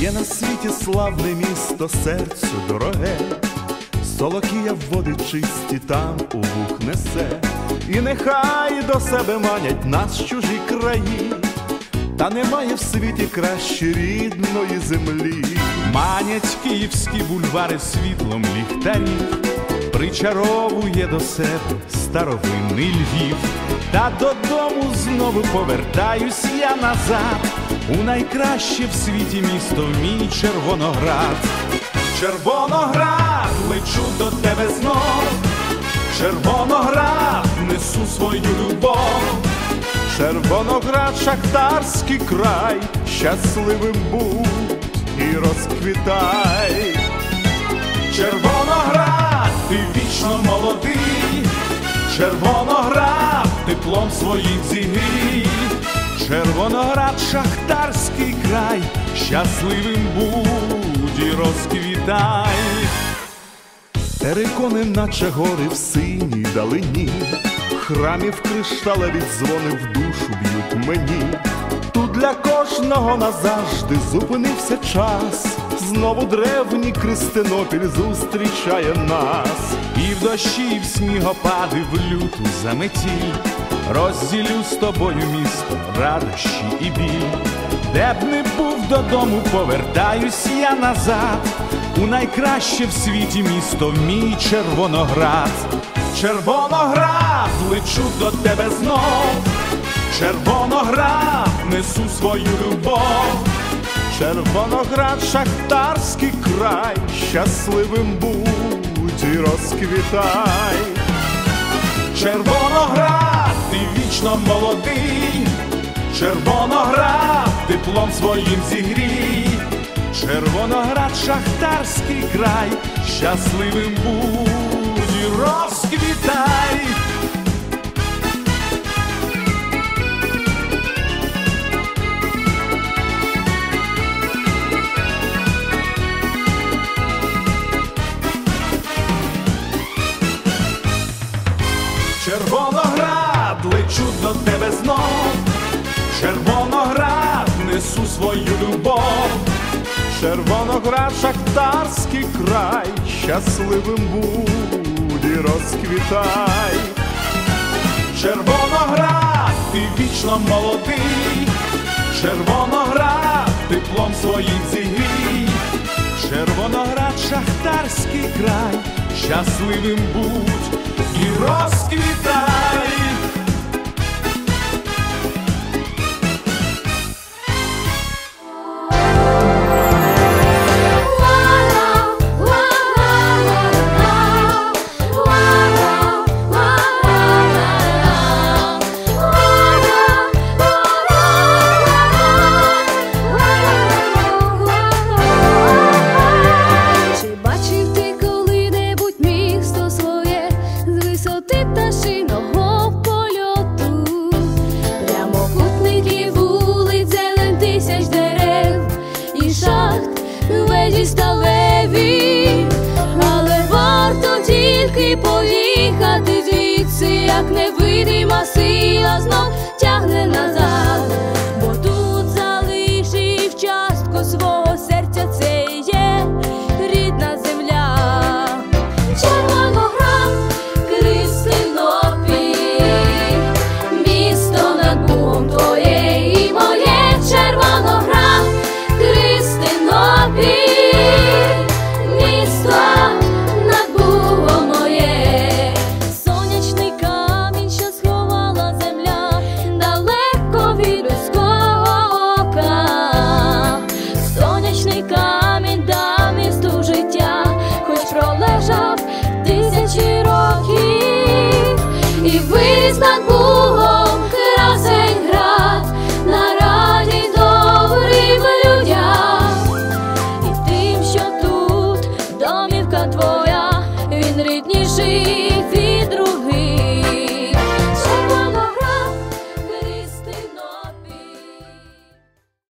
Є на світі славне місто, серцю дороге, Солокія води чисті там у вух несе, і нехай до себе манять нас чужі краї, та немає в світі краще рідної землі. Манять київські бульвари світлом ліхтарів, причаровує до себе старовинний Львів, та додому знову повертаюсь я назад, у найкраще в світі місто мій Червоноград. Червоноград, лечу до тебе знов, Червоноград, несу свою любов. Червоноград, шахтарський край, щасливим будь і розквітай. Червоноград, ти вічно молодий, Червоноград, теплом своїм зігрій, Червоноград, шахтарський край, щасливим будь і розквітай. Терикони, наче гори в синій далині, храмів кришталеві дзвони в душу б'ють мені. Тут для кожного назавжди зупинився час. Знову древній Кристинопіль зустрічає нас. І в дощі, і в снігопади в люту заметі, розділю з тобою місто, радощі і біль. Де б не був додому, повертаюсь я назад, у найкраще в світі місто, мій Червоноград. Червоноград, лечу до тебе знов, Червоноград, несу свою любов. Червоноград, шахтарський край, щасливим будь і розквітай. Червоноград, ти вічно молодий, Червоноград, теплом своїм зігрій, Червоноград, шахтарський край, щасливим будь розквітай. Червоноград, лечу до тебе знов, любов. Червоноград, шахтарський край, щасливим будь розквітай. Червоноград, ти вічно молодий, Червоноград, теплом своїм зігрій, Червоноград, шахтарський край, щасливим будь і розквітай. Тільки поїхати звідси, як не. free.